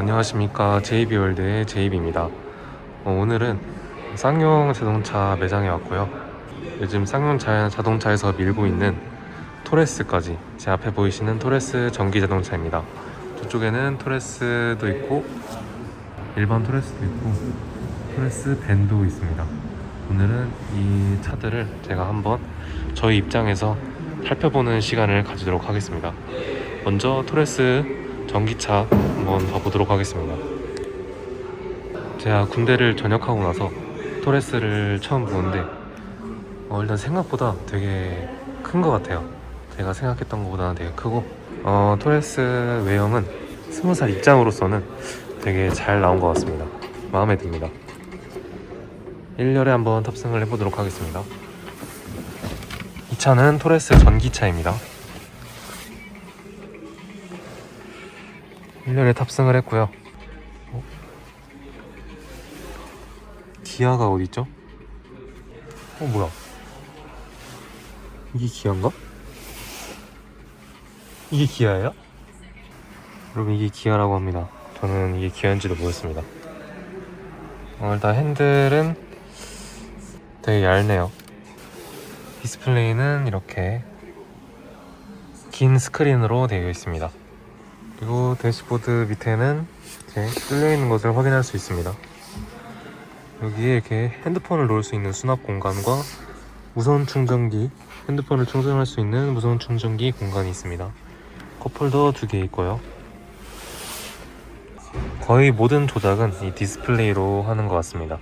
안녕하십니까. JB월드의 JB입니다. 어, 오늘은 쌍용 자동차 매장에 왔고요. 요즘 쌍용 자, 자동차에서 밀고 있는 토레스까지 제 앞에 보이시는 토레스 전기 자동차입니다. 저쪽에는 토레스도 있고 일반 토레스도 있고 토레스 밴도 있습니다. 오늘은 이 차들을 제가 한번 저희 입장에서 살펴보는 시간을 가지도록 하겠습니다. 먼저 토레스 전기차 한번 봐보도록 하겠습니다. 제가 군대를 전역하고 나서 토레스를 처음 보는데 어, 일단 생각보다 되게 큰 것 같아요. 제가 생각했던 것보다는 되게 크고 어, 토레스 외형은 20살 입장으로서는 되게 잘 나온 것 같습니다. 마음에 듭니다. 1열에 한번 탑승을 해보도록 하겠습니다. 이 차는 토레스 전기차입니다. 1년에 탑승을 했고요. 어? 기아가 어디 있죠? 어 뭐야? 이게 기아인가? 이게 기아예요? 여러분 이게 기아라고 합니다. 저는 이게 기아인지도 모르겠습니다. 어, 일단 핸들은 되게 얇네요. 디스플레이는 이렇게 긴 스크린으로 되어 있습니다. 그리고 대시보드 밑에는 이렇게 뚫려 있는 것을 확인할 수 있습니다. 여기에 이렇게 핸드폰을 놓을 수 있는 수납 공간과 무선 충전기, 핸드폰을 충전할 수 있는 무선 충전기 공간이 있습니다. 컵홀더 두 개 있고요. 거의 모든 조작은 이 디스플레이로 하는 것 같습니다.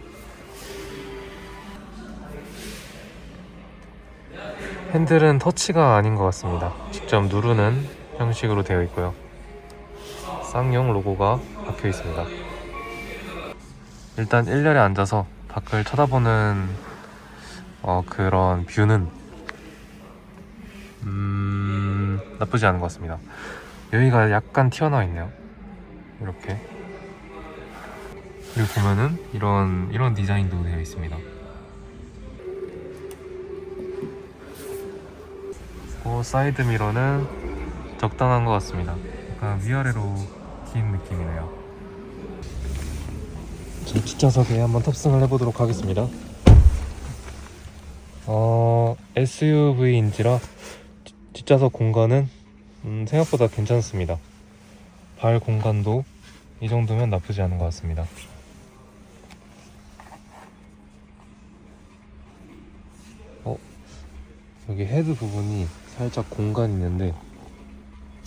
핸들은 터치가 아닌 것 같습니다. 직접 누르는 형식으로 되어 있고요. 쌍용 로고가 박혀 있습니다. 일단 1열에 앉아서 밖을 쳐다보는 어, 그런 뷰는 음, 나쁘지 않은 것 같습니다. 여기가 약간 튀어나와 있네요. 이렇게 그리고 보면은 이런 이런 디자인도 되어 있습니다. 그 사이드 미러는 적당한 것 같습니다. 약간 위아래로 긴 느낌이네요. 저 뒷좌석에 한번 탑승을 해보도록 하겠습니다. 어, SUV인지라 뒷좌석 공간은 음, 생각보다 괜찮습니다. 발 공간도 이 정도면 나쁘지 않은 것 같습니다. 어, 여기 헤드 부분이 살짝 공간이 있는데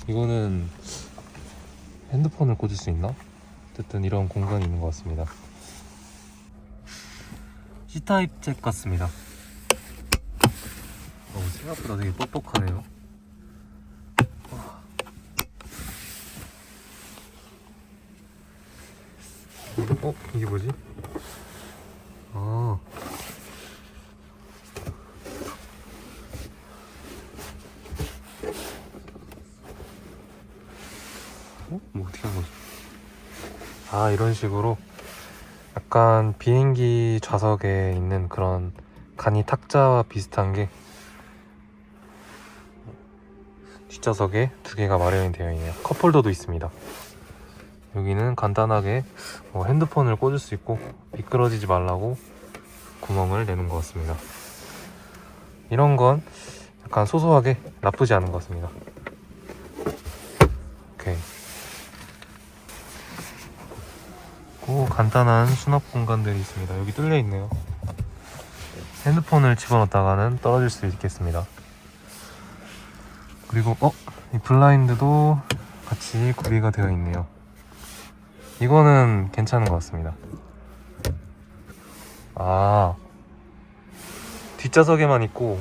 이거는 핸드폰을 꽂을 수 있나? 어쨌든 이런 공간이 있는 것 같습니다. C타입 잭 같습니다. 어, 생각보다 되게 뻑뻑하네요. 어? 이게 뭐지? 뭐 어떻게 한 거지? 아 이런 식으로 약간 비행기 좌석에 있는 그런 간이 탁자와 비슷한 게 뒷좌석에 두 개가 마련이 되어 있네요. 컵홀더도 있습니다. 여기는 간단하게 뭐 핸드폰을 꽂을 수 있고 미끄러지지 말라고 구멍을 내는 것 같습니다. 이런 건 약간 소소하게 나쁘지 않은 것 같습니다. 오케이. 고 간단한 수납 공간들이 있습니다. 여기 뚫려 있네요. 핸드폰을 집어넣다가는 떨어질 수 있겠습니다. 그리고 어? 이 블라인드도 같이 구비가 되어 있네요. 이거는 괜찮은 것 같습니다. 아 뒷좌석에만 있고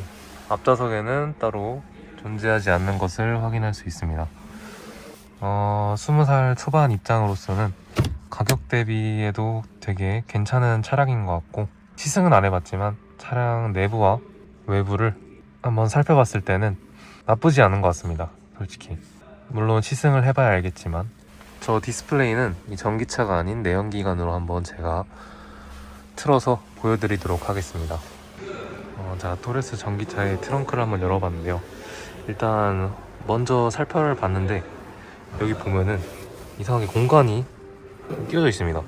앞좌석에는 따로 존재하지 않는 것을 확인할 수 있습니다. 어, 20살 초반 입장으로서는 가격 대비에도 되게 괜찮은 차량인 것 같고 시승은 안 해봤지만 차량 내부와 외부를 한번 살펴봤을 때는 나쁘지 않은 것 같습니다. 솔직히 물론 시승을 해봐야 알겠지만 저 디스플레이는 이 전기차가 아닌 내연기관으로 한번 제가 틀어서 보여드리도록 하겠습니다. 어, 자 토레스 전기차의 트렁크를 한번 열어봤는데요. 일단 먼저 살펴를 봤는데 여기 보면은 이상하게 공간이 띄워져 있습니다.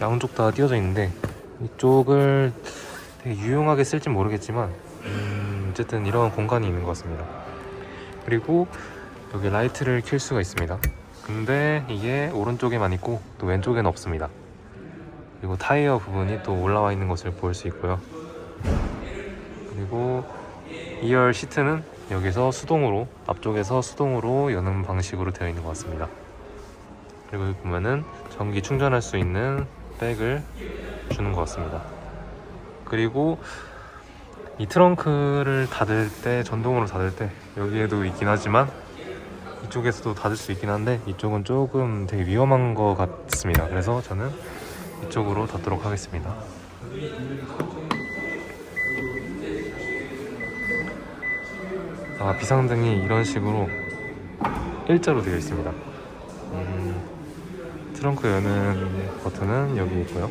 양쪽 다 띄워져 있는데 이쪽을 되게 유용하게 쓸지 모르겠지만 음, 어쨌든 이런 공간이 있는 것 같습니다. 그리고 여기 라이트를 켤 수가 있습니다. 근데 이게 오른쪽에만 있고 또 왼쪽에는 없습니다. 그리고 타이어 부분이 또 올라와 있는 것을 볼 수 있고요. 그리고 2열 시트는 여기서 수동으로 앞쪽에서 수동으로 여는 방식으로 되어 있는 것 같습니다. 그리고 여기 보면은 전기 충전할 수 있는 백을 주는 것 같습니다. 그리고 이 트렁크를 닫을 때 전동으로 닫을 때 여기에도 있긴 하지만 이쪽에서도 닫을 수 있긴 한데 이쪽은 조금 되게 위험한 것 같습니다. 그래서 저는 이쪽으로 닫도록 하겠습니다. 아 비상등이 이런 식으로 일자로 되어 있습니다. 음, 트렁크 여는 버튼은 여기 있고요.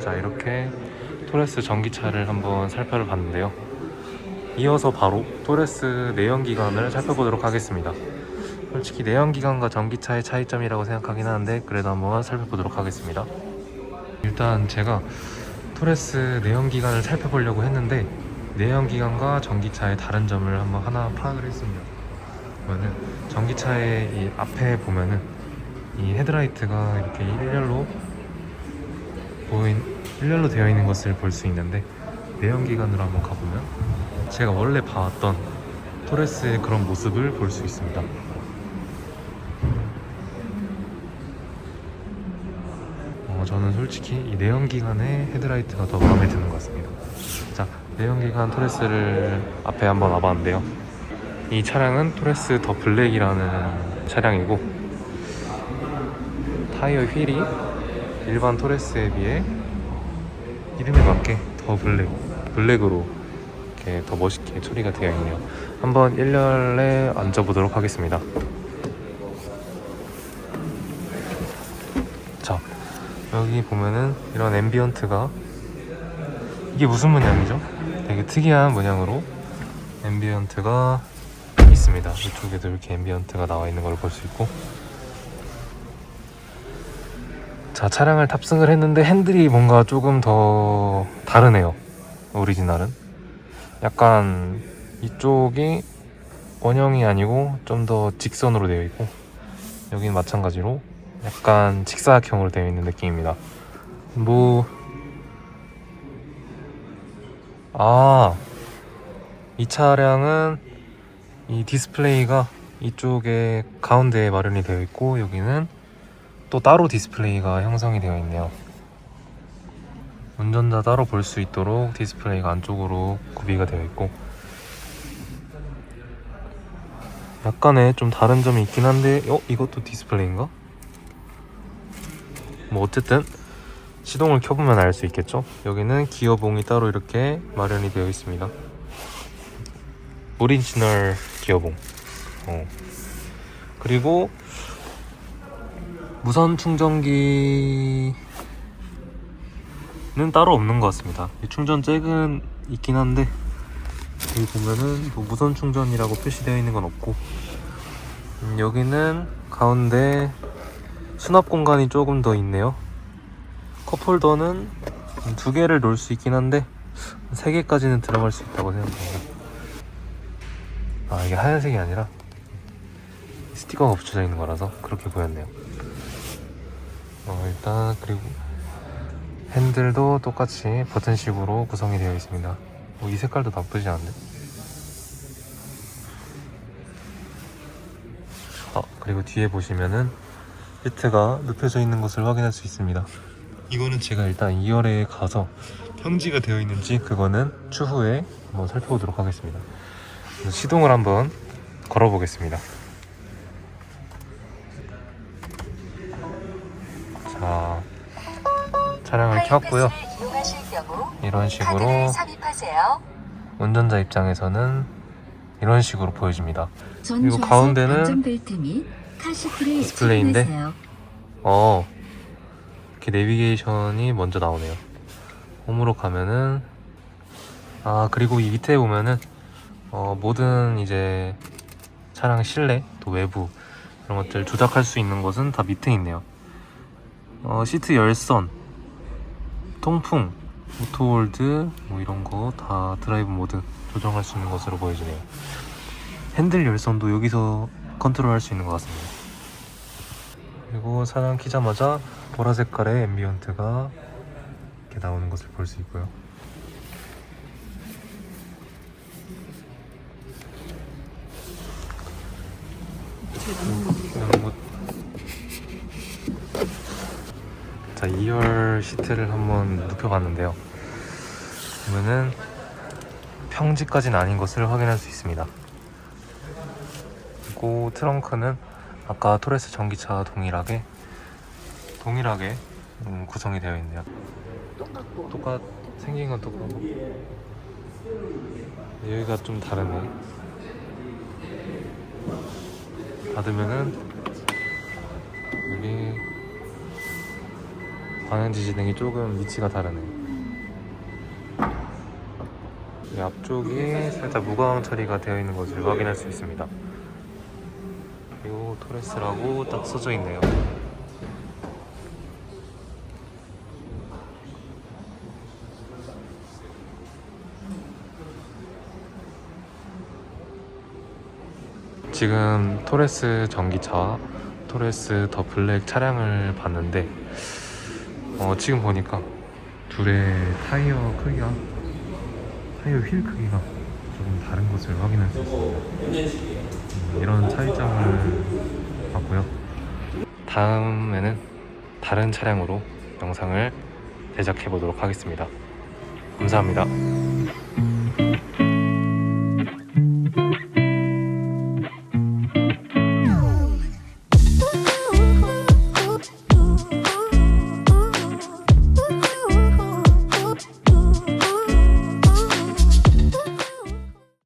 자 이렇게 토레스 전기차를 한번 살펴봤는데요. 이어서 바로 토레스 내연기관을 살펴보도록 하겠습니다. 솔직히 내연기관과 전기차의 차이점이라고 생각하긴 하는데 그래도 한번 살펴보도록 하겠습니다. 일단 제가 토레스 내연기관을 살펴보려고 했는데 내연기관과 전기차의 다른 점을 한번 하나 파악을 했습니다. 보면은 전기차의 이 앞에 보면은 이 헤드라이트가 이렇게 일렬로 보인 일렬로 되어 있는 것을 볼 수 있는데 내연기관으로 한번 가보면 제가 원래 봐왔던 토레스의 그런 모습을 볼 수 있습니다. 어, 저는 솔직히 이 내연기관의 헤드라이트가 더 마음에 드는 것 같습니다. 자, 내연기관 토레스를 앞에 한번 와봤는데요. 이 차량은 토레스 더 블랙이라는 차량이고 타이어 휠이 일반 토레스에 비해 이름에 맞게 더 블랙, 블랙으로 이렇게 더 멋있게 처리가 되어 있네요. 한번 1열에 앉아보도록 하겠습니다. 자, 여기 보면은 이런 앰비언트가 이게 무슨 문양이죠? 되게 특이한 문양으로 앰비언트가 있습니다. 이쪽에도 이렇게 앰비언트가 나와 있는 걸 볼 수 있고. 자 차량을 탑승을 했는데 핸들이 뭔가 조금 더 다르네요 오리지널은. 약간 이쪽이 원형이 아니고 좀 더 직선으로 되어 있고 여기는 마찬가지로 약간 직사각형으로 되어 있는 느낌입니다. 뭐 아, 이 차량은 이 디스플레이가 이쪽에 가운데에 마련이 되어 있고 여기는 또 따로 디스플레이가 형성이 되어 있네요. 운전자 따로 볼 수 있도록 디스플레이가 안쪽으로 구비가 되어 있고 약간의 좀 다른 점이 있긴 한데 어? 이것도 디스플레이인가? 뭐 어쨌든 시동을 켜보면 알 수 있겠죠? 여기는 기어봉이 따로 이렇게 마련이 되어 있습니다. 오리지널 기어봉. 어. 그리고 무선 충전기는 따로 없는 것 같습니다. 이 충전 잭은 있긴 한데 여기 보면은 뭐 무선 충전이라고 표시되어 있는 건 없고 음, 여기는 가운데 수납 공간이 조금 더 있네요. 컵홀더는 두 개를 놓을 수 있긴 한데 세 개까지는 들어갈 수 있다고 생각합니다. 아 이게 하얀색이 아니라 스티커가 붙여져 있는 거라서 그렇게 보였네요. 어, 일단 그리고 핸들도 똑같이 버튼식으로 구성이 되어 있습니다. 어, 이 색깔도 나쁘지 않네. 아 그리고 뒤에 보시면은 시트가 눕혀져 있는 것을 확인할 수 있습니다. 이거는 제가 일단 2열에 가서 평지가 되어 있는지 그거는 추후에 한번 살펴보도록 하겠습니다. 시동을 한번 걸어 보겠습니다. 자, 차량을 켰고요. 이런 식으로. 운전자 입장에서는 이런 식으로 보여집니다. 전 그리고 가운데는 디스플레이인데. 어, 이렇게 내비게이션이 먼저 나오네요. 홈으로 가면은 아 그리고 이 밑에 보면은 어, 모든 이제 차량 실내 또 외부 이런 것들 조작할 수 있는 것은 다 밑에 있네요. 어, 시트 열선, 통풍, 오토홀드 뭐 이런 거 다 드라이브 모드 조정할 수 있는 것으로 보여지네요. 핸들 열선도 여기서 컨트롤할 수 있는 것 같습니다. 그리고 차량 키자마자 보라 색깔의 앰비언트가 이렇게 나오는 것을 볼 수 있고요. 자, 2열 시트를 한번 눕혀봤는데요. 보면은 평지까지는 아닌 것을 확인할 수 있습니다. 그리고 트렁크는 아까 토레스 전기차 동일하게 동일하게 음, 구성이 되어 있네요. 똑같 생긴 건 똑같고 여기가 좀 다르네. 닫으면은 여기 방향 지 시등이 조금 위치가 다르네. 이 앞쪽이 살짝 무광 처리가 되어 있는 것을 확인할 수 있습니다. 그리고 토레스라고 딱 써져 있네요. 지금 토레스 전기차와 토레스 더 블랙 차량을 봤는데 어, 지금 보니까 둘의 타이어 크기가 타이어 휠 크기가 조금 다른 것을 확인할 수 있습니다. 음, 이런 차이점을 봤고요. 다음에는 다른 차량으로 영상을 제작해 보도록 하겠습니다. 감사합니다.